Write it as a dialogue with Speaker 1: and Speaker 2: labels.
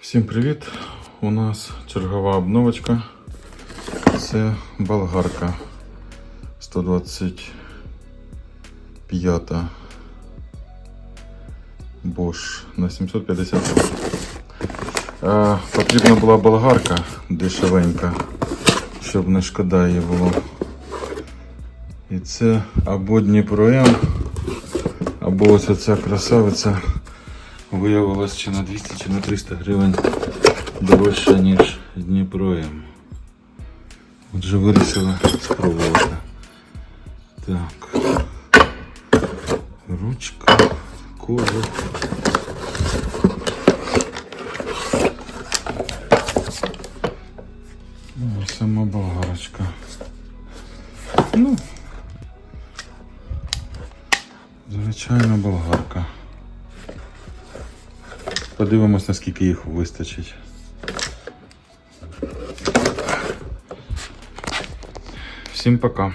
Speaker 1: Всім привіт! У нас чергова обновочка. Це болгарка 125 Bosch на 750 років. Е, Потрібна була болгарка дешевенька, щоб не шкода її було. І це або Дніпро М, або ось ця красавиця виявилась чи на 200, чи на 300 гривень дорожча, ніж Дніпро М. Отже, вирішили спробувати. Так. Ручка, кожа. Ну, сама болгарочка. Ну, звичайна болгарка. Подивимось, наскільки їх вистачить. Всім пока.